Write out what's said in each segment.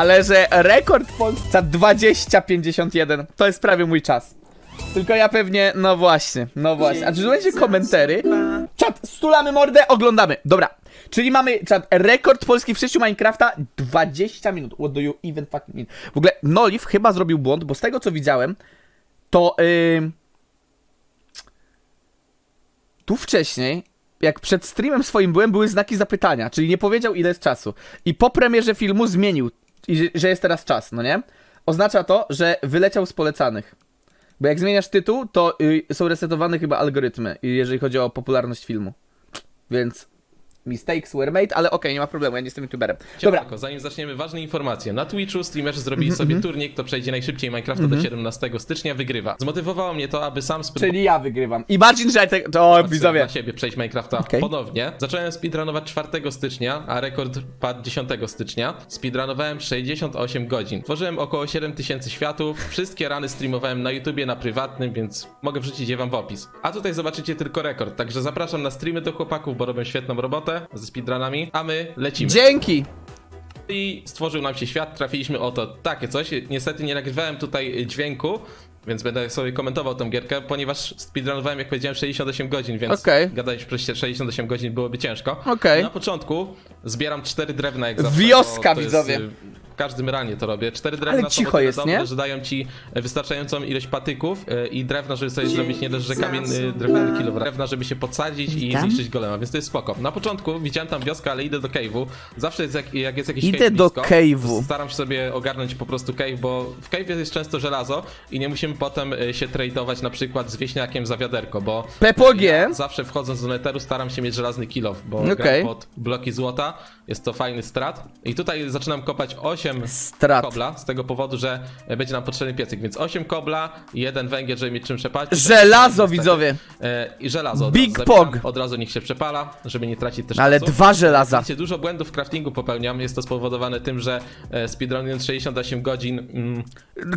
Ale że rekord Polska 2051 to jest prawie mój czas. Tylko ja pewnie, no właśnie, no właśnie. A czy będzie komentary? Czat, stulamy mordę, oglądamy. Dobra. Czyli mamy, czat, rekord polski w przejściu Minecrafta 20 minut. What do you even fucking mean? W ogóle Noliv chyba zrobił błąd, bo z tego co widziałem, to yy... tu wcześniej, jak przed streamem swoim byłem, były znaki zapytania, czyli nie powiedział ile jest czasu. I po premierze filmu zmienił, i że- jest teraz czas, no nie? Oznacza to, że wyleciał z polecanych. Bo jak zmieniasz tytuł, to y, są resetowane chyba algorytmy, jeżeli chodzi o popularność filmu. Więc mistakes were made, ale okej, nie ma problemu, ja nie jestem youtuberem. Dobra. Zanim zaczniemy, ważne informacje. Na Twitchu streamerzy zrobili Mhm, sobie turniej, kto przejdzie najszybciej Minecrafta do 17 stycznia, wygrywa. Zmotywowało mnie to, aby sam spróbować czyli ja wygrywam. Imagine, że ja te... O, widzowie. na siebie przejść Minecrafta Okej. ponownie. Zacząłem speedrunować 4 stycznia, a rekord padł 10 stycznia. Speedrunowałem 68 godzin. Tworzyłem około 7000 światów. Wszystkie rany streamowałem na YouTubie, na prywatnym, więc mogę wrzucić je wam w opis. A tutaj zobaczycie tylko rekord, także zapraszam na streamy do chłopaków, bo robią świetną robotę ze speedrunami, a my lecimy. Dzięki! I stworzył nam się świat, trafiliśmy o to takie coś. Niestety nie nagrywałem tutaj dźwięku, więc będę sobie komentował tą gierkę, ponieważ speedrunowałem, jak powiedziałem, 68 godzin, więc Okej. gadać przez 68 godzin byłoby ciężko. Okej. Na początku zbieram 4 drewna, jak zawsze. Wioska, widzowie. Jest, y, w każdym ranie to robię. 4 drewna Ale są cicho o tyle jest, dobre, nie? że dają ci wystarczającą ilość patyków y, i drewna, żeby sobie zrobić nie dość, że kamienny drewniany kilo drewna, żeby się podsadzić i Witam. zniszczyć golema, więc to jest spoko. Na początku widziałem tam wioskę, ale idę do cave'u. Zawsze jest jak, jak jest jakiś Idę cave do blisko, cave'u. Staram się sobie ogarnąć po prostu cave, bo w cave jest często żelazo i nie musimy potem y, się tradeować na przykład z wieśniakiem za wiaderko, bo PPG. ja zawsze wchodząc do neteru staram się mieć żelazny kill bo Okej. gram pod bloki złota, jest to fajny strat. I tutaj zaczynam kopać 8 Strat. kobla z tego powodu, że będzie nam potrzebny piecyk, więc 8 kobla i jeden węgiel, żeby mieć czym przepalić. Żelazo, widzowie. E, I żelazo. od Big razu zabieram, Pog. Od razu niech się przepala, żeby nie tracić też Ale czasu. dwa żelaza. Widzicie, dużo błędów w craftingu popełniam. Jest to spowodowane tym, że e, speedrunując 68 godzin mm,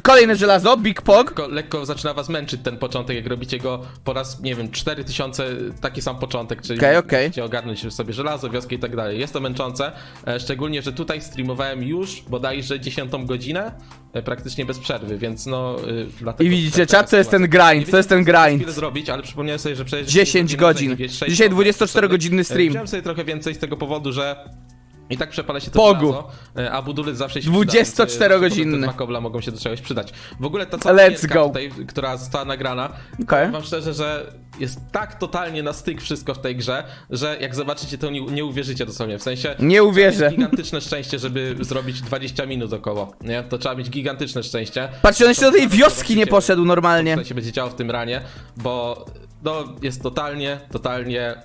Kolejne żelazo, Big Pog. lekko, lekko zaczyna was męczyć ten początek, jak robicie go po raz, nie wiem, 4000, taki sam początek, czyli Okej, okej. musicie ogarnąć sobie żelazo, wioskę i tak dalej. Jest to męczące, e, szczególnie, że tutaj streamowałem już bodajże 10 godzinę, e, praktycznie bez przerwy, więc no... dlatego I widzicie, czat, to jest ten grind, to jest ten grind. zrobić, ale przypomniałem sobie, że przecież... 10 godzin. Dzisiaj 24-godzinny stream. Wziąłem sobie trochę więcej z tego powodu, że i tak przepala się to żelazo, e, a budulec zawsze się 24-godzinny. przyda, więc, e, Te dwa kobla mogą się do czegoś przydać. W ogóle ta cała Let's gierka go. tutaj, która została nagrana, Okej. wam szczerze, że jest tak totalnie na styk wszystko w tej grze, że jak zobaczycie to nie, nie uwierzycie dosłownie, w sensie... Nie uwierzę. jest Gigantyczne szczęście, żeby zrobić 20 minut około, nie? To trzeba mieć gigantyczne szczęście. Patrzcie, on jeszcze do tej wioski nie poszedł normalnie. Co się będzie działo w tym ranie, bo no, jest totalnie, totalnie,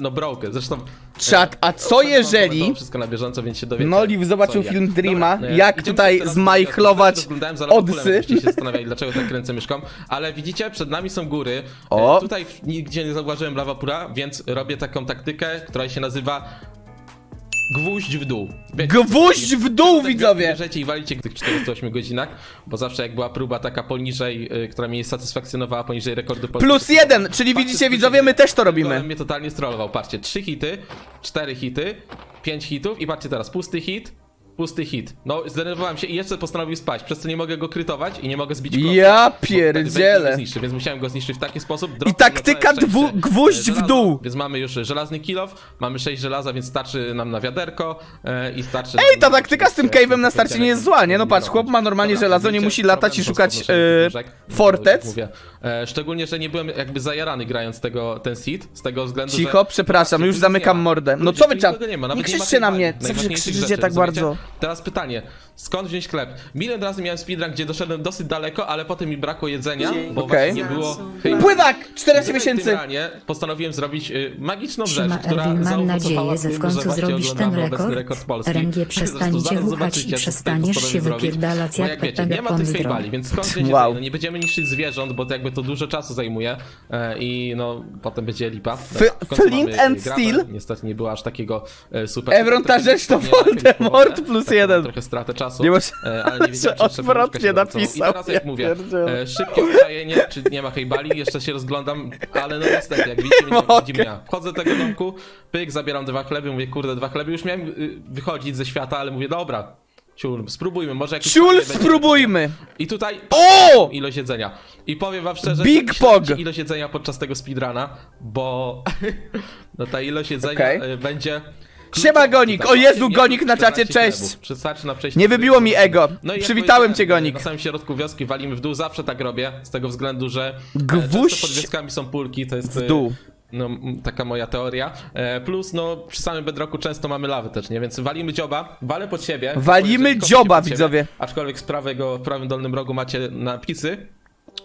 no broken. Zresztą... Czat, a co jeżeli wszystko na bieżąco, więc się dowiecie. Noliv zobaczył co i film. Dreama, Dobra, e, jak idziemy tutaj teraz- zmajchlować za byście się zastanawiali, dlaczego tak kręcę myszką, ale widzicie, przed nami są góry. O. E, Tutaj nigdzie nie zauważyłem lawapura, więc robię taką taktykę, która się nazywa gwóźdź w dół. Wiecie, Gwóźdź w dół, widzowie! Bierzecie i walicie w tych 48 godzinach, bo zawsze jak była próba taka poniżej, y, która mnie satysfakcjonowała, poniżej rekordu polskiego- Plus jeden, czyli Patrzcie, widzicie, widzowie, my też to robimy. Golem mnie totalnie strollował. Patrzcie, 3 hity, 4 hity, 5 hitów i patrzcie teraz, pusty hit, pusty hit. No, zdenerwowałem się i jeszcze postanowił spać, przez co nie mogę go krytować i nie mogę zbić klocka, Ja pierdzielę. zniszczy, więc musiałem go zniszczyć w taki sposób. dropnął taktyka dwu- gwóźdź w dół. Więc mamy już żelazny kilof, mamy 6 żelaza, więc starczy nam na wiaderko e, i starczy... Ej, ta taktyka z tym cave'em na starcie nie jest zła, nie? No patrz, chłop ma normalnie żelazo, nie musi latać i szukać e, fortec. Mówię. E, szczególnie, że nie byłem jakby zajarany grając tego, ten seed, z tego względu, Cicho, przepraszam, już zamykam mordę. No co wy czat? Nie, Nie krzyczcie na mnie, zawsze najważniejszych krzyczycie tak bardzo. Teraz pytanie, skąd wziąć chleb? Milion razy miałem speedrun, gdzie doszedłem dosyć daleko, ale potem mi brakło jedzenia, bo Okej. właśnie nie było... hej, Pływak! 14 w tym miesięcy! ranie postanowiłem zrobić y, magiczną rzecz, Siema która mam zaowocowała nadzieję, że tym, w końcu właśnie zrobisz ten oglądamy obecny rekord. rekord polski. RNG Zresztą przestaniecie zaraz ruchać zobaczycie, i co tutaj przestaniesz się zrobić. wypierdalać Bo jak jak wiecie, nie ma tych Pozdro. fejbali, więc skąd będzie Wow. wow. Nie będziemy niszczyć zwierząt, bo to jakby to dużo czasu zajmuje e, i no potem będzie lipa. F- Dobra, w końcu Flint mamy, and e. Steel? Niestety nie było aż takiego e, super. Evron, ta Trochę rzecz to Voldemort plus Tak, mam jeden. Trochę stratę czasu, Nie masz- e, ale nie wiedziałem, czy jeszcze Odwrotnie napisał, I teraz jak ja mówię, e, szybkie uczajenie, czy nie ma hejbali, jeszcze się rozglądam, ale no niestety, jak widzicie, nie widzi mnie. Wchodzę do tego domku, pyk, zabieram dwa chleby, mówię, kurde, dwa chleby, już miałem y, wychodzić ze świata, ale mówię, dobra, Ciul, spróbujmy, może jakiś Ciul, będzie. spróbujmy! I tutaj O! ilość jedzenia. I powiem wam szczerze, Big Pog. ilość jedzenia podczas tego speedruna, bo no ta ilość jedzenia Okej. y, będzie... Siema, Gonik. O Jezu, Gonik na czacie, 14 cześć. Nie wybiło mi ego. No jak Przywitałem cię, powiedziałem, Gonik. Na samym środku wioski walimy w dół, zawsze tak robię, z tego względu, że e, Gwóźdź często pod wioskami są pulki, to jest w dół. e, No, m, taka moja teoria. E, Plus, no, przy samym bedrocku często mamy lawy też, nie? Więc walimy dzioba, walę pod siebie. Walimy Jeżeli dzioba, pod siebie, widzowie. Aczkolwiek z prawego, w prawym dolnym rogu macie napisy.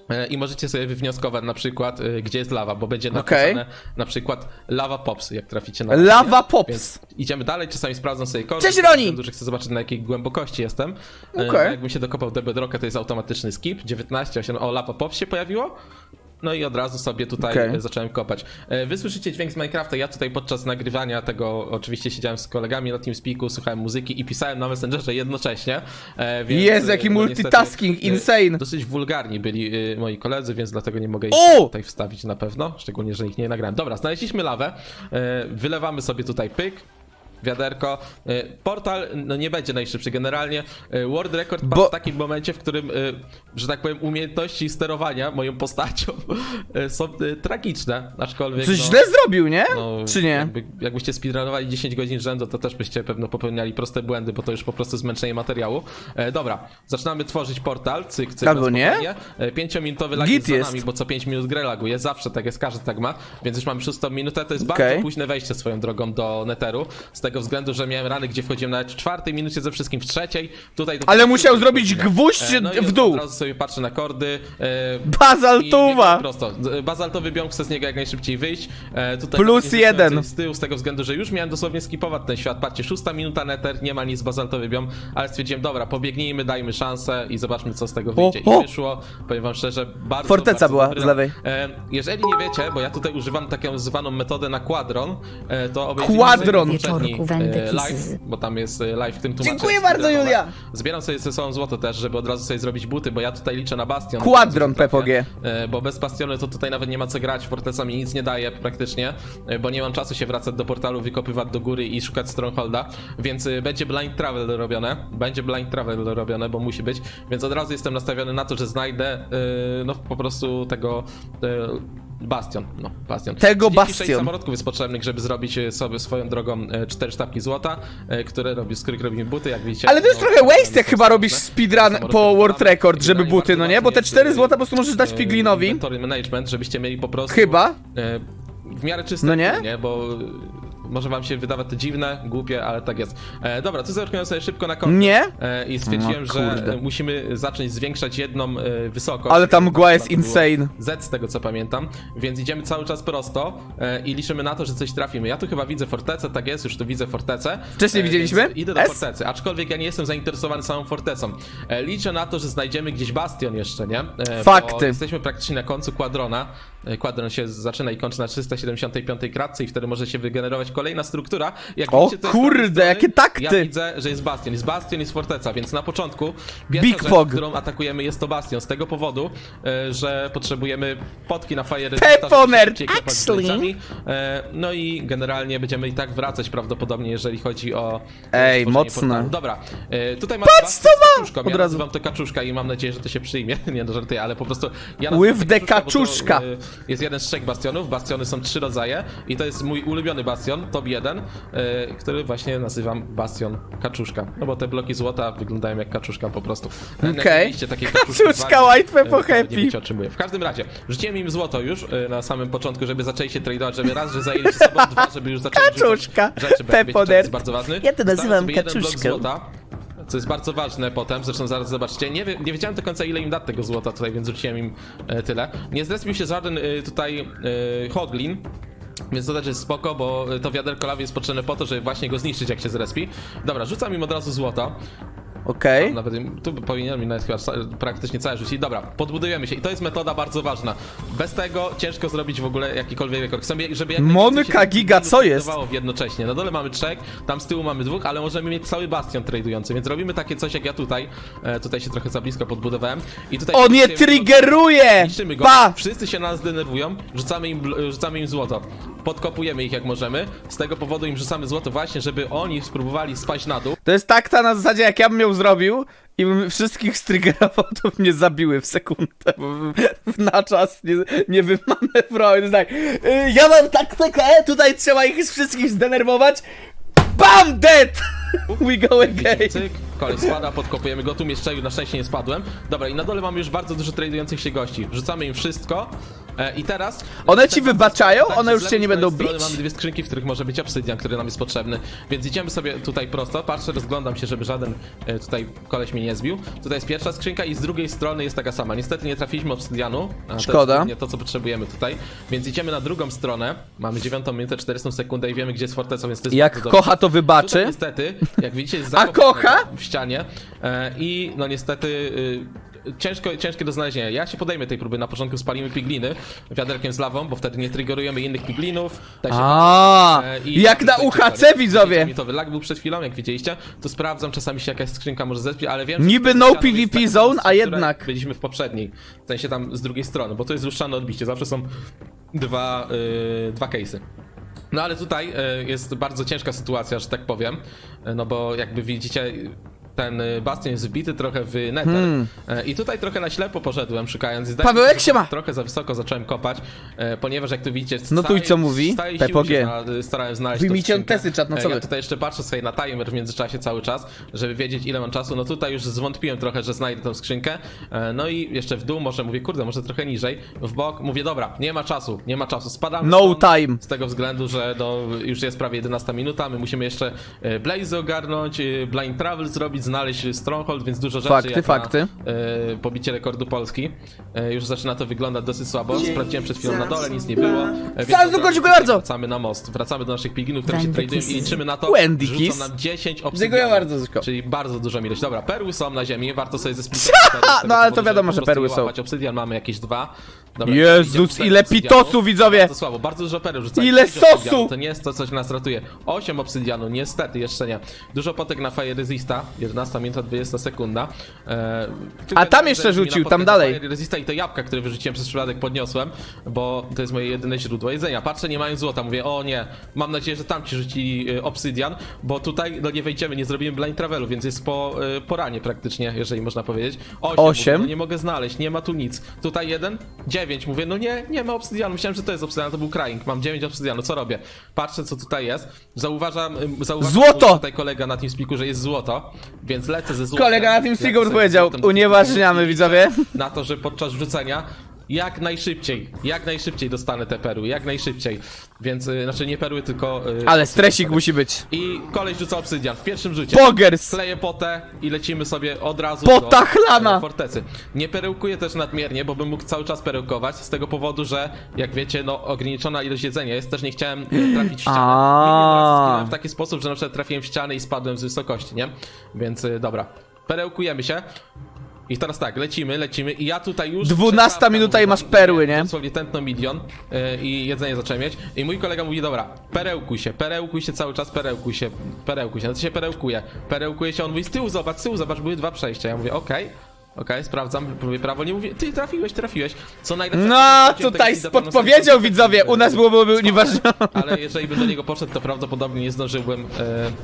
E, I możecie sobie wywnioskować na przykład, e, gdzie jest lawa, bo będzie napisane na przykład lava pops, jak traficie na Lava Pops. Więc idziemy dalej, czasami sprawdzam sobie kordy. Cześć, ze Roni! że chcę zobaczyć na jakiej głębokości jestem. E, a Jakbym się dokopał do bedrocka, to jest automatyczny skip. 19, 8, o lava pops się pojawiło. No i od razu sobie tutaj e, zacząłem kopać. E, Wy słyszycie dźwięk z Minecrafta, ja tutaj podczas nagrywania tego oczywiście siedziałem z kolegami na TeamSpeaku, słuchałem muzyki i pisałem na Messengerze jednocześnie. e, Więc, Jezu, e, jaki no multitasking, niestety, insane. Dosyć wulgarni byli moi koledzy, więc dlatego nie mogę ich O! tutaj wstawić na pewno, szczególnie, że ich nie nagrałem. Dobra, znaleźliśmy lawę, wylewamy sobie tutaj pyk, wiaderko. E, Portal no nie będzie najszybszy generalnie. E, World Record padł Bo- w takim momencie, w którym, e, że tak powiem, umiejętności sterowania moją postacią są tragiczne, aczkolwiek Coś no, źle zrobił, nie? no, Czy nie? Jakby, jakbyście speedrunowali 10 godzin rzędu, to też byście pewno popełniali proste błędy, bo to już po prostu zmęczenie materiału. E, dobra, zaczynamy tworzyć portal, cyk, cyk, Albo nie? E, Pięciominutowy lag Git jest za nami, bo co 5 minut grę laguje, zawsze tak jest, każdy tak ma, więc już mamy szóstą minutę, to jest bardzo Okej. późne wejście swoją drogą do neteru, z tego względu, że miałem rany, gdzie wchodziłem nawet w czwartej minucie ze wszystkim w trzeciej, tutaj... Ale musiał zrobić gwóźdź E, no i w od- dół. Od razu sobie patrzę na kordy. E, Bazaltowa. i prosto. Z- Bazaltowy biom chce z niego jak najszybciej wyjść. E, tutaj Plus nawet nie zaczynam jeden. coś Z tyłu, z tego względu, że już miałem dosłownie skipować ten świat. Patrzcie, szósta minuta neter, nie ma nic bazaltowy biom, ale stwierdziłem, dobra, pobiegnijmy, dajmy szansę i zobaczmy, co z tego wyjdzie. o! I wyszło, powiem wam szczerze, bardzo Forteca bardzo była dobry z lewej. E, jeżeli nie wiecie, bo ja tutaj używam taką zwaną metodę na quadron, e, to obejrzyjcie Quadron. sobie poprzedni, E, live, bo tam jest e, live w tym tłumaczeniu. Dziękuję bardzo, Julia. Zbieram sobie ze sobą złoto też, żeby od razu sobie zrobić buty, bo ja tutaj liczę na bastion. Quadron PPG. e, Bo bez bastiony to tutaj nawet nie ma co grać, Forteca mi nic nie daje praktycznie, bo nie mam czasu się wracać do portalu, wykopywać do góry i szukać Strongholda, więc będzie blind travel robione, będzie blind travel robione, bo musi być, więc od razu jestem nastawiony na to, że znajdę no po prostu tego Bastion, no, Bastion. Tego 36 Bastion. samolotków jest potrzebnych, żeby zrobić e, sobie swoją drogą e, cztery sztabki złota, e, które robi, z których robimy buty, jak widzicie. Ale to jest no, trochę waste, jak chyba robisz speedrun po. World Record, żeby buty, no nie? Bo te ważne 4 jest, złota po prostu możesz dać Piglinowi. Inventory management, żebyście mieli po prostu... Chyba. e, W miarę czyste, No nie? nie? Bo może wam się wydawać to dziwne, głupie, ale tak jest. E, dobra, tu zerknąłem sobie szybko na konto. Nie? E, I stwierdziłem, No, że kurde. musimy zacząć zwiększać jedną e, wysokość. Ale ta mgła jest Chyba to było insane. Z z tego co pamiętam, więc idziemy cały czas prosto e, i liczymy na to, że coś trafimy. Ja tu chyba widzę fortecę, tak jest, już tu widzę fortecę. Wcześniej E, widzieliśmy? więc Idę do S? fortecy, aczkolwiek ja nie jestem zainteresowany samą fortecą. E, liczę na to, że znajdziemy gdzieś bastion jeszcze, nie? E, Fakty. Bo jesteśmy praktycznie na końcu kwadrona. E, Kwadron się zaczyna i kończy na 375 kratce i wtedy może się wygenerować kolejna struktura. Jak O widzicie, to jest z kurde, strony, jakie takty! Ja widzę, że jest bastion, jest bastion, jest forteca, więc na początku pierwsza Big rzecz, Fog. którą atakujemy jest to bastion, z tego powodu, e, że potrzebujemy potki na fire szybciej actually. glitchami. E, No i generalnie będziemy i tak wracać prawdopodobnie, jeżeli chodzi o e, Ej, tworzenie mocne. portalu. Dobra, e, tutaj mam Patrz, co ma! kaczuszką. Od Ja razu. nazywam to kaczuszka i mam nadzieję, że to się przyjmie. Nie, no żartuję, ale po prostu ja With to the bo to, kaczuszka. e, Jest jeden z trzech bastionów, bastiony są trzy rodzaje i to jest mój ulubiony bastion, top 1, e, który właśnie nazywam bastion kaczuszka. No bo te bloki złota wyglądają jak kaczuszka po prostu. E, Okej. kaczuszki Kaczuszka, white e, to happy. Nie wiecie o czym mówię. W każdym razie, rzuciłem im złoto już na samym początku, żeby zaczęli się tradować, żeby raz, że zajęli się sobą, dwa, żeby już zaczęli Kaczuszka, rzeczy, wiecie, jest bardzo ważny. Ja to nazywam kaczuszką. złota, co jest bardzo ważne potem, zresztą zaraz zobaczycie. Nie, nie wiedziałem do końca ile im dać tego złota tutaj, więc rzuciłem im tyle. Nie zrespił się żaden tutaj e, Hoglin. Więc to też jest spoko, bo to wiaderko lawy jest potrzebne po to, żeby właśnie go zniszczyć jak się zrespi. Dobra, rzucam im od razu złoto. Okej. Nawet tu powinienem mi nawet chyba ca- praktycznie całe rzucić. Dobra, podbudujemy się i to jest metoda bardzo ważna. Bez tego ciężko zrobić w ogóle jakikolwiek rekord. Chcemy, żeby jak najwięcej się giga, co jest? tradowało jednocześnie. Na dole mamy trzech, tam z tyłu mamy dwóch, ale możemy mieć cały bastion tradujący, więc robimy takie coś jak ja tutaj. E, tutaj się trochę za blisko podbudowałem. I tutaj On je niszczymy- triggeruje! Niszczymy go. Pa! Wszyscy się na nas denerwują, rzucamy im, bl- rzucamy im złoto. Podkopujemy ich jak możemy. Z tego powodu im rzucamy złoto właśnie, żeby oni spróbowali spaść na dół. To jest takta na zasadzie, jak ja bym miał zrobił i bym wszystkich striggerował, to mnie zabiły w sekundę, bo na czas nie, nie wymanewrował. Tak, y, ja mam taktykę, tutaj trzeba ich wszystkich zdenerwować. BAM! Dead! We go again! Cyk, kolej spada, podkopujemy go, tu mnie strzelił, na szczęście nie spadłem. Dobra, i na dole mamy już bardzo dużo tradujących się gości. Rzucamy im wszystko e, i teraz... One ci wybaczają? Tak, One już cię nie będą bić? Mamy dwie skrzynki, w których może być obsydian, który nam jest potrzebny. Więc idziemy sobie tutaj prosto, patrzę, rozglądam się, żeby żaden e, tutaj koleś mnie nie zbił. Tutaj jest pierwsza skrzynka i z drugiej strony jest taka sama. Niestety nie trafiliśmy obsydianu. a to Szkoda. jest Nie to, co potrzebujemy tutaj. Więc idziemy na drugą stronę. Mamy 9 minutę, 400 sekundę i wiemy, gdzie jest forteca, więc to jest Jak bardzo dobrze. kocha, to Tutaj wybaczy. niestety, jak widzicie, jest A kocha? w ścianie e, i no niestety y, ciężko, ciężkie do znalezienia. Ja się podejmę tej próby, na początku spalimy pigliny wiaderkiem z lawą, bo wtedy nie triggerujemy innych piglinów. Tak się A, E, i- jak na tutaj UHC widzowie! Mi to lag był przed chwilą, jak widzieliście. Tu sprawdzam, czasami się jakaś skrzynka może zespie, ale wiem, że Niby no ścianą jest PvP taka zone, a jednak. Byliśmy w poprzedniej, w sensie tam z drugiej strony, bo to jest lustrzane odbicie, zawsze są dwa, y, dwa case'y. No ale tutaj e, jest bardzo ciężka sytuacja, że tak powiem, e, no bo jakby widzicie ten e, bastion jest wbity trochę w nether E, i tutaj trochę na ślepo poszedłem szukając. Zdaje Hmm. Pawełek, się, siema. Trochę za wysoko zacząłem kopać, e, ponieważ jak tu widzicie... No tu i co mówi? PPG. starałem znaleźć skrzynkę. testy, czat, no E, co Ja tutaj jeszcze patrzę sobie na timer w międzyczasie cały czas, żeby wiedzieć ile mam czasu. No tutaj już zwątpiłem trochę, że znajdę tą skrzynkę. No i jeszcze w dół może mówię, kurde, może trochę niżej. W bok mówię, dobra, nie ma czasu, nie ma czasu. Spadamy No stąd, time. z tego względu, że no, już jest prawie 11 minuta, my musimy jeszcze Blaze ogarnąć, Blind Travel zrobić, znaleźć Stronghold, więc dużo rzeczy Fakty, jak fakty. Na, e, pobicie rekordu Polski. E, już zaczyna to wyglądać dosyć słabo. Sprawdziłem przed chwilą na dole, nic nie było. E, Zaraz, dziękuję bardzo. Wracamy na most, wracamy do naszych piginów, które się Wendy tradują i Kisses. liczymy na to, Wendy że Kiss. rzucą nam 10 obsydianów. Dziękuję bardzo, Zyszko. Czyli bardzo dużą ilość. Dobra, perły są na ziemi, warto sobie ze No, ale to wiadomo, że perły są. Obsydian mamy jakieś dwa. Dobra, Jezus, idziemy ile obsydianów. widzowie! Bardzo słabo, bardzo dużo pereł rzucają. Ile Pięć sosu! To nie jest to, co nas ratuje. 8 obsydianu, niestety, jeszcze nie. Dużo potek na Fire Resista, 11 minuta, 20 sekunda. E, A tam jeszcze mi rzucił, tam dalej. Fire Resista i to jabłka, które wyrzuciłem przez przypadek podniosłem, bo to jest moje jedyne źródło jedzenia. Patrzę, nie mają złota, mówię, o nie, mam nadzieję, że tam ci rzucili e, obsydian, bo tutaj no nie wejdziemy, nie zrobimy blind travelu, więc jest po, e, po ranie praktycznie, jeżeli można powiedzieć. 8, Osiem? No nie mogę znaleźć, nie ma tu nic. Tutaj jeden, 9, mówię, no nie, nie ma obsydianu, myślałem, że to jest obsydian, to był crying, mam 9 obsydianu, co robię? Patrzę, co tutaj jest, zauważam, zauważam Złoto! tutaj kolega na TeamSpeaku, że jest złoto, więc lecę ze złotem. Kolega na tym Lecę powiedział, złotem do unieważniamy, widzowie. na to, że podczas rzucenia jak najszybciej, jak najszybciej dostanę te perły, jak najszybciej. Więc, y, znaczy nie perły, tylko... y, Ale stresik musi być. I koleś rzuca obsydian w pierwszym rzucie. Pogers! Kleję potę i lecimy sobie od razu Pota do chlana! e, fortecy. Nie perełkuję też nadmiernie, bo bym mógł cały czas perełkować, z tego powodu, że jak wiecie, no ograniczona ilość jedzenia jest, też nie chciałem e, trafić w ścianę. A. Milion razy zginąłem w taki sposób, że na przykład trafiłem w ścianę i spadłem z wysokości, nie? Więc y, dobra, perełkujemy się. I teraz tak, lecimy, lecimy i ja tutaj już... 12 przestawka, minuta i masz perły, nie? Dosłownie tętno milion y, i jedzenie zacząłem mieć. I mój kolega mówi, dobra, perełkuj się, perełkuj się cały czas, perełkuj się, perełkuj się. No to się perełkuje. Perełkuje się, on mówi, z tyłu zobacz, z tyłu zobacz, były dwa przejścia. Ja mówię, okej. Okej, sprawdzam, mówię prawo, nie mówię, ty trafiłeś, trafiłeś. Co najlepsze... No, tutaj na widzowie, u nas byłoby unieważnione. ale jeżeli bym do niego poszedł, to prawdopodobnie nie zdążyłbym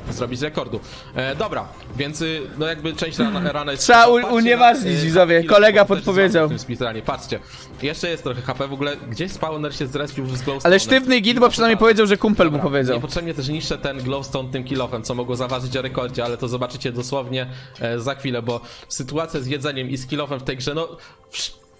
e, zrobić rekordu. E, dobra, więc y, no jakby część rana, rana jest... Trzeba u- Patrzcie unieważnić, y, widzowie. ile Kolega też podpowiedział. w tym speedrunie. Patrzcie, jeszcze jest trochę HP, w ogóle gdzieś spawner się zrespił z glowstone. Ale sztywny git, bo przynajmniej powiedział, że kumpel mu powiedział. Niepotrzebnie też niszczę ten glowstone tym kilofem, co mogło zaważyć o rekordzie, ale to zobaczycie dosłownie e, za chwilę, bo sytuacja z jedzeniem i z kilofem w tej grze, no...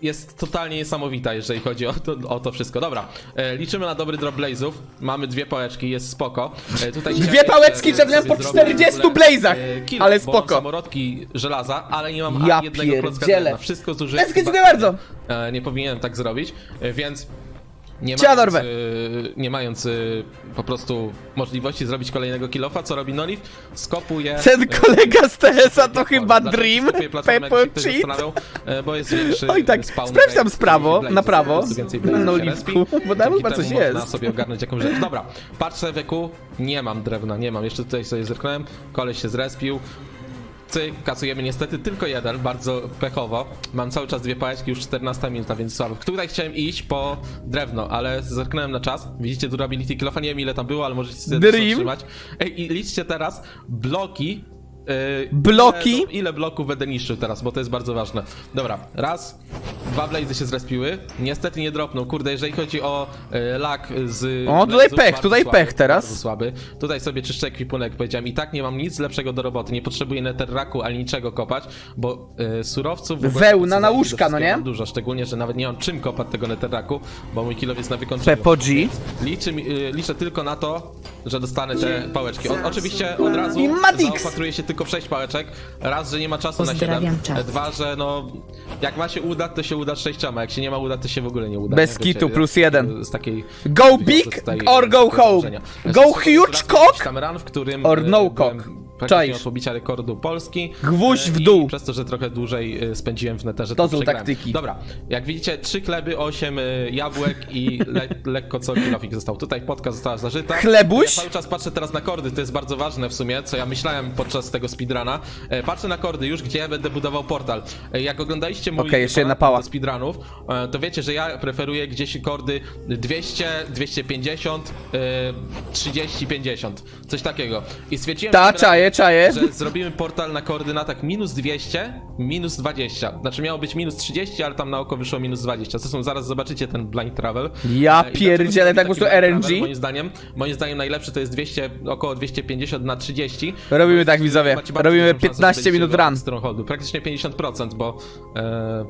jest totalnie niesamowita, jeżeli chodzi o to, o to wszystko. Dobra, e, liczymy na dobry drop blazów. Mamy dwie pałeczki, jest spoko. E, tutaj Dwie pałeczki jeszcze żebym po sobie zrobić 40 w ogóle, blazach, e, ale spoko. samorodki żelaza, ale nie mam Ja ani jednego klocka drewna. Wszystko zużyłem. Dziękuję bardzo. E, nie powinienem tak zrobić, e, więc nie mając, y, nie mając y, po prostu możliwości zrobić kolejnego kilofa, co robi Noliv? Skopuje... Ten y, kolega z TS-a to chyba Dream, ktoś Cheat. E, Bo jest większy Oj tak, spawn sprawdź tam z prawo, i blazes, na prawo. No, respi. bo tam chyba coś Można jest. sobie ogarnąć jakąś rzecz. Dobra, patrzę w EQ, nie mam drewna, nie mam. Jeszcze tutaj sobie zerknąłem, koleś się zrespił. Cyk, kasujemy niestety tylko jeden, bardzo pechowo. Mam cały czas dwie pałeczki, już 14 minuta, więc słabo. Tutaj chciałem iść po drewno, ale zerknąłem na czas. Widzicie durability kilofa, nie wiem ile tam było, ale możecie sobie Dream. zatrzymać. Ej, i liczcie teraz bloki Yy, Bloki? Ile, ile bloków będę niszczył teraz, bo to jest bardzo ważne. Dobra, raz, dwa blazy się zrespiły. Niestety nie dropną. Kurde, jeżeli chodzi o yy, lag z. O, tutaj blazów, pech, bardzo tutaj słaby, pech teraz. Bardzo słaby. Tutaj sobie czyszczę ekwipunek, powiedziałem. I tak nie mam nic lepszego do roboty. Nie potrzebuję netherraku ani niczego kopać, bo yy, surowców. w ogóle Wełna do na wszystkiego łóżka, no nie? mam Dużo, szczególnie, że nawet nie mam czym kopać tego netherraku, bo mój kilo jest na wykończeniu. Pepo G. Liczy, mi- y, liczę tylko na to, że dostanę te pałeczki. O, oczywiście od razu I zaopatruję się tylko w 6 pałeczek. Raz, że nie ma czasu na Pozdrawiam 7. czat. Dwa, że no jak ma się udać, to się uda z sześcioma. Jak się nie ma udać, to się w ogóle nie uda. Bez nie? Wiecie, kitu, plus jeden. Z takiej Go big or go home. Go huge cock or no byłem cock. Praktycznie Czaisz. od pobicia rekordu Polski. Gwóźdź w dół. I przez to, że trochę dłużej y, spędziłem w neterze, To to są przegrałem. taktyki. Dobra, jak widzicie, trzy kleby, osiem y, jabłek i le lekko co kilofik został. Tutaj potka została zażyta. Chlebuś? Ja cały czas patrzę teraz na kordy, to jest bardzo ważne w sumie, co ja myślałem podczas tego speedruna. E, Patrzę na kordy już, gdzie ja będę budował portal. E, Jak oglądaliście mój Okej, jeszcze jedna pała. speedrunów, e, to wiecie, że ja preferuję gdzieś kordy 200, 250, e, 30, 50, coś takiego. I stwierdziłem, Ta, że- czaję, że zrobimy portal na koordynatach minus 200, minus 20. Znaczy miało być minus 30, ale tam na oko wyszło minus 20. Zresztą zaraz zobaczycie ten blind travel. Ja E, i pierdzielę, dlaczego tak po prostu blind RNG? travel? Moim zdaniem, moim zdaniem najlepszy to jest 200, około 250 na 30. Robimy tak, widzowie. macie bardzo Robimy dużą szansę, 15 że minut run. Strongholdu. Praktycznie 50%, bo e,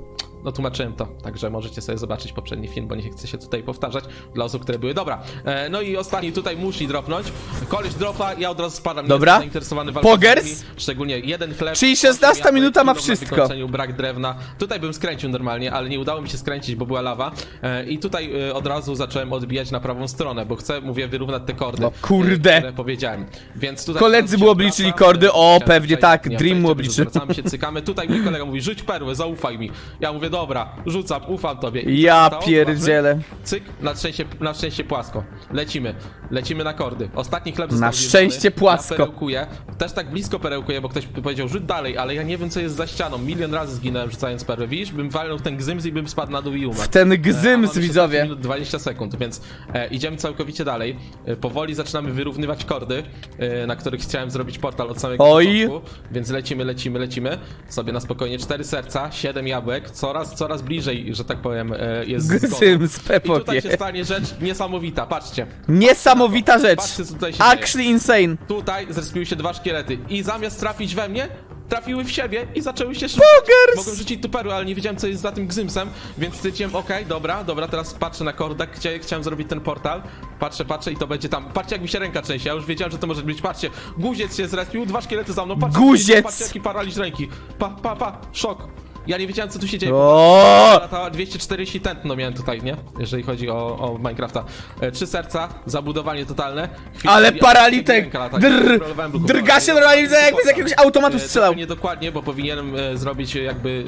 no tłumaczyłem to, także możecie sobie zobaczyć poprzedni film, bo nie chcę się tutaj powtarzać dla osób, które były. Dobra, e, no i ostatni tutaj musi dropnąć. Koleś dropa, ja od razu spadam. Dobra. jestem zainteresowany walką Pogers? z nimi, Szczególnie jeden chleb. Czyli osiem 16 jabłek, minuta ma wszystko. wykończeniu, brak drewna. Tutaj bym skręcił normalnie, ale nie udało mi się skręcić, bo była lawa. E, I tutaj e, od razu zacząłem odbijać na prawą stronę, bo chcę, mówię, wyrównać te kordy. No kurde. e, Które powiedziałem. Więc tutaj Koledzy mu obliczyli kordy, o, chciałem pewnie tak, Dream mu przejście, obliczył. Wracamy się, cykamy. Tutaj mój kolega mówi, rzuć perłę, zaufaj mi. Ja mówię, dobra, rzucam, ufam tobie. I Ja stało? pierdzielę. Cyk, na szczęście, na szczęście płasko. Lecimy, lecimy na kordy. Ostatni chleb Na szczęście płasko. Ja perełkuję. Też tak blisko perełkuję, bo ktoś powiedział, rzuć dalej, ale ja nie wiem, co jest za ścianą. Milion razy zginąłem rzucając perłę. Widzisz, bym walnął w ten gzyms i bym spadł na dół i umarł. W ten E, gzyms, mamy 16 widzowie. minut 20 sekund, więc e, idziemy całkowicie dalej. E, powoli zaczynamy wyrównywać kordy, e, na których chciałem zrobić portal od samego Oj. początku. Więc lecimy, lecimy, lecimy. Sobie na spokojnie. Cztery serca, siedem jabłek. Coraz, coraz bliżej, że tak powiem, e, jest zgoda. Gzyms, I tutaj Pepokie. się stanie rzecz niesamowita. Patrzcie. Niesamowita rzecz. Patrzcie, co tutaj się dzieje. Actually insane. Tutaj zrespiły się dwa szkielety i zamiast trafić we mnie, trafiły w siebie i zaczęły się rzucać. Pogers! Mogłem rzucić tu perły, ale nie wiedziałem, co jest za tym gzymsem, więc stwierdziłem, okej, dobra, dobra, teraz patrzę na kordach, gdzie chciałem zrobić ten portal. Patrzę, patrzę i to będzie tam. Patrzcie, jak mi się ręka trzęsie, ja już wiedziałem, że to może być. Patrzcie, guziec się zrespił, dwa szkielety za mną. Patrzcie, Guziec! Patrzcie, jaki paraliż ręki. Pa, pa, pa, szok. Ja nie wiedziałem, co tu się dzieje. O! Lata 240 tętno miałem tutaj, nie? Jeżeli chodzi o, o Minecrafta. E, trzy serca, zabudowanie totalne. Chwilę- Ale paralitek! Drr! Drga się normalnie, widzę, jakby z jakiegoś automatu E, strzelał. trochę Niedokładnie, bo powinienem e, zrobić e, jakby...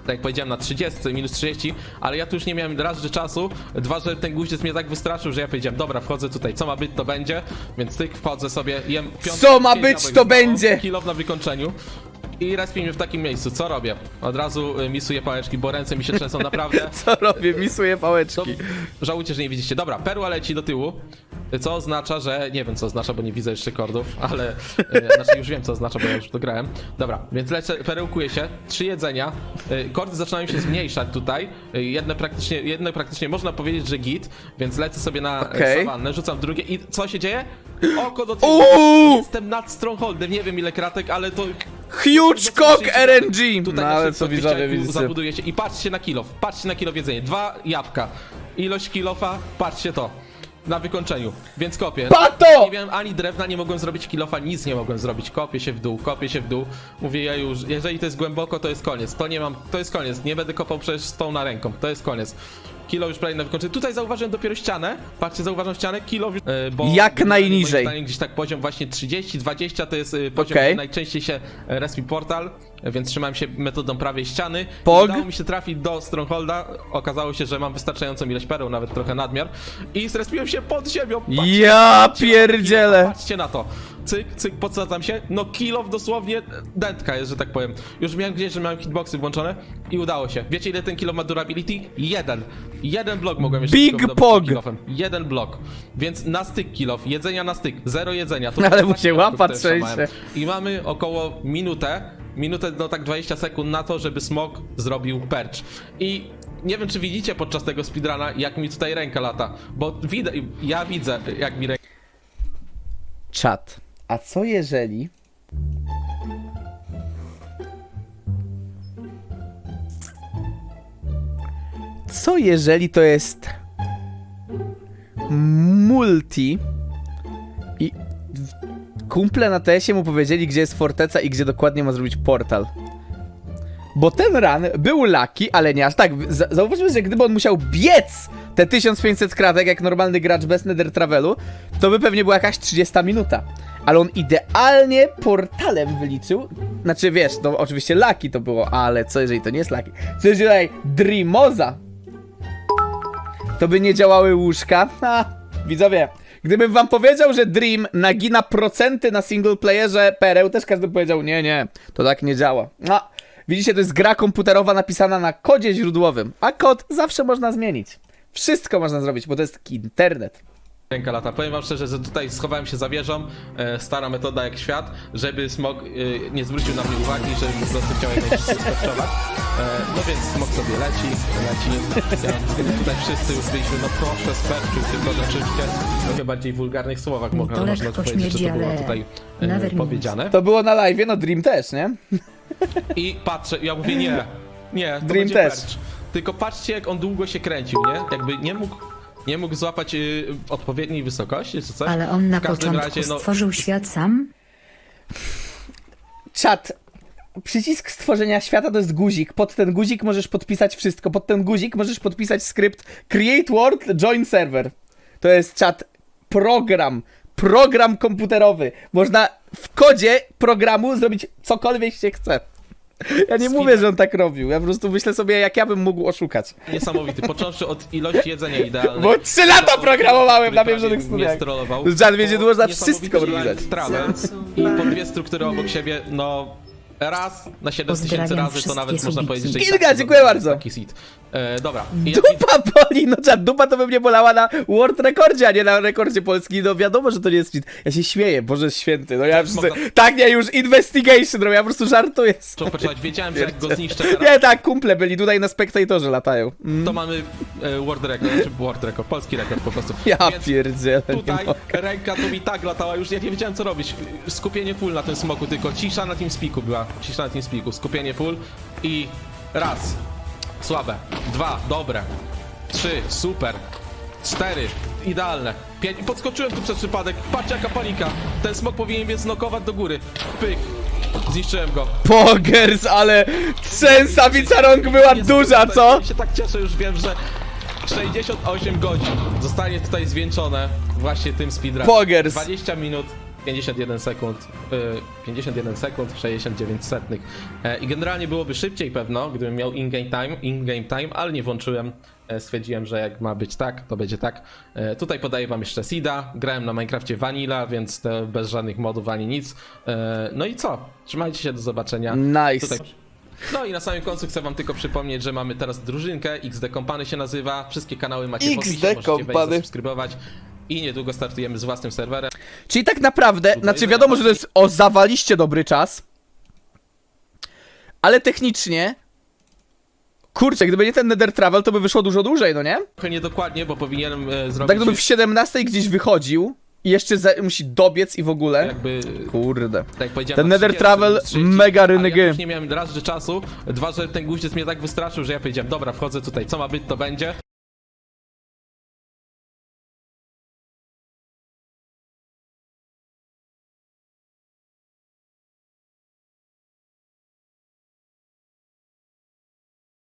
Tak jak powiedziałem, na 30, minus 30, ale ja tu już nie miałem raz, że czasu, dwa, że ten guździec mnie tak wystraszył, że ja powiedziałem, dobra, wchodzę tutaj, co ma być, to będzie, więc tyk, wchodzę sobie, jem piąty, Co ma być, to będzie. Kilo na wykończeniu. I respię mnie w takim miejscu, co robię? Od razu y, misuję pałeczki, bo ręce mi się trzęsą naprawdę. Co robię? Misuję To pałeczki. żałujcie, że nie widzicie. Dobra, perła leci do tyłu, co oznacza, że... Nie wiem, co oznacza, bo nie widzę jeszcze kordów, ale... y, Znaczy, już wiem, co oznacza, bo ja już to grałem. Dobra, więc lecę, perełkuję się, trzy jedzenia. Y, Kordy zaczynają się zmniejszać tutaj. Y, Jedne praktycznie, jedne praktycznie można powiedzieć, że git, więc lecę sobie na Okej. okay. sawannę, rzucam drugie i co się dzieje? Oko do tyłu. Uuu! Jestem nad Strongholdem, nie wiem ile kratek, ale to... Huge cock RNG! Tutaj No na ale szybko co widzowie widzicie. zabuduje się i patrzcie na kilof, patrzcie na kilo jedzenie, dwa jabłka, ilość kilofa, patrzcie to, na wykończeniu, więc kopię. Pato! Nie miałem ani drewna, nie mogłem zrobić kilofa, nic nie mogłem zrobić, kopię się w dół, kopię się w dół, mówię ja już, jeżeli to jest głęboko, to jest koniec, to nie mam, to jest koniec, nie będę kopał przecież z tą na ręką, to jest koniec. Kilo już prawie na wykończeniu. Tutaj zauważyłem dopiero ścianę. Patrzcie, zauważam ścianę. Kilo już, e, bo Jak najniżej. Moim zdaniem gdzieś tak poziom właśnie 30-20 to jest e, poziom, Okej. gdzie najczęściej się respi portal, więc trzymałem się metodą prawej ściany. Pog. Udało mi się trafić do Strongholda. Okazało się, że mam wystarczającą ilość pereł, nawet trochę nadmiar. I zrespiłem się pod ziemią. Patrzcie, Ja pierdzielę. Patrzcie na to. Cyk, cyk, podsadzam się, no kill off dosłownie, dętka jest, że tak powiem. Już miałem gdzieś, że miałem hitboxy włączone i udało się. Wiecie ile ten kill off ma durability? Jeden. Jeden blok mogłem jeszcze Big tylko pog. Jeden blok. Więc na styk kill off, jedzenia na styk, zero jedzenia. To Ale mu się łapa trzęsie. I mamy około minutę, minutę, no tak 20 sekund na to, żeby smok zrobił perch. I nie wiem, czy widzicie podczas tego speedruna, jak mi tutaj ręka lata, bo widzę, ja widzę, jak mi ręka Czat. A co jeżeli... Co jeżeli to jest multi i kumple na TS-ie mu powiedzieli, gdzie jest forteca i gdzie dokładnie ma zrobić portal. Bo ten run był lucky, ale nie aż tak. Zauważmy, że gdyby on musiał biec te 1500 kratek jak normalny gracz bez Nether Travelu, to by pewnie była jakaś 30 minuta. Ale on idealnie portalem wyliczył. Znaczy wiesz, no oczywiście lucky to było, ale co jeżeli to nie jest lucky? Co jeżeli Dreamoza? To by nie działały łóżka? Ha, widzowie. Gdybym wam powiedział, że Dream nagina procenty na single playerze pereł, też każdy by powiedział, nie, nie, to tak nie działa. No, widzicie, to jest gra komputerowa napisana na kodzie źródłowym, a kod zawsze można zmienić. Wszystko można zrobić, bo to jest internet. Ręka lata. Powiem wam szczerze, że tutaj schowałem się za wieżą, e, stara metoda jak świat, żeby smok e, nie zwrócił na mnie uwagi, żeby po prostu chciał jak najszybciej starczować. E, no więc smok sobie leci, leci. Ja, gdyby tutaj wszyscy już byliśmy, no proszę, sperczył, tylko w trochę bardziej wulgarnych słowach można, To można lekko powiedzieć, że śmierdzi, to było ale tutaj never e, powiedziane. To było na live, no Dream też, nie? I patrzę, ja mówię nie, nie, to Dream będzie też. percz. Tylko patrzcie jak on długo się kręcił, nie? Jakby nie mógł, nie mógł złapać y, odpowiedniej wysokości czy coś. Ale on na W każdym początku razie, no, stworzył świat sam? Czat. Przycisk stworzenia świata to jest guzik. Pod ten guzik możesz podpisać wszystko. Pod ten guzik możesz podpisać skrypt Create World, Join Server. To jest czat. Program. Program komputerowy. Można w kodzie programu zrobić cokolwiek się chce. Ja nie mówię, że on tak robił. Ja po prostu myślę sobie, jak ja bym mógł oszukać. Niesamowity, począwszy od ilości jedzenia idealnej. Bo trzy lata programowałem na mnie studiach. Żal wiedzie, można niesamowicie wszystko trawę i po dwie struktury obok siebie, no raz na 7000 Pozdrawiam razy to nawet wszystkie można powiedzieć, że i tak dziękuję to bardzo. Taki seed. E, dobra. I Dupa boli, no czad, dupa to by mnie bolała na world rekordzie, a nie na rekordzie Polski. No wiadomo, że to nie jest cheat. Ja się śmieję, Boże święty. No ja można- Tak, nie, już investigation, no ja po prostu żartuję. Muszę poczekać, wiedziałem, że jak go zniszczę teraz, Nie, tak, kumple byli tutaj na spektatorze latają. Mm. to mamy e, world record, znaczy world record, polski rekord po prostu. Ja Więc pierdzielę, nie Tutaj mogę. ręka tu mi tak latała, już ja nie wiedziałem co robić. Skupienie full na tym smoku, tylko cisza na tym spiku była. Cisza na tym spiku, skupienie full i raz. Słabe. Dwa, dobre. Trzy, super. Cztery, idealne. Pięć, podskoczyłem tu przez przypadek. Patrz jaka panika. Ten smok powinien więc nokować do góry. Pyk. Zniszczyłem go. Pogers, ale trzęsawica rąk była duża, tutaj- co? Ja się tak cieszę, już wiem, że 68 godzin zostanie tutaj zwieńczone właśnie tym speedrunem. Pogers. 20 minut, 51 sekund, y, 51 sekund, 69 setnych. E, I generalnie byłoby szybciej pewno, gdybym miał in-game time, in-game time, ale nie włączyłem. E, Stwierdziłem, że jak ma być tak, to będzie tak. E, Tutaj podaję wam jeszcze Sida. Grałem na Minecrafcie Vanilla, więc to bez żadnych modów ani nic. E, No i co? Trzymajcie się, do zobaczenia. Nice. Tutaj no i na samym końcu chcę wam tylko przypomnieć, że mamy teraz drużynkę, XD Kompany się nazywa, wszystkie kanały macie w XD opisie, możecie wejść, Kompany. zasubskrybować i niedługo startujemy z własnym serwerem. Czyli tak naprawdę, Tutaj znaczy wiadomo, że to jest o zawaliście dobry czas, ale technicznie, kurczę, gdyby nie ten Nether Travel, to by wyszło dużo dłużej, no nie? Trochę niedokładnie, bo powinienem e, zrobić Tak gdyby w 17 gdzieś wychodził i jeszcze za, musi dobiec i w ogóle. jakby... Kurde. Tak jak powiedziałem, Ten na Nether 30, Travel 30, mega ale ryny ja gry. już nie miałem raz, że czasu, dwa, że ten guździec mnie tak wystraszył, że ja powiedziałem, dobra, wchodzę tutaj, co ma być, to będzie.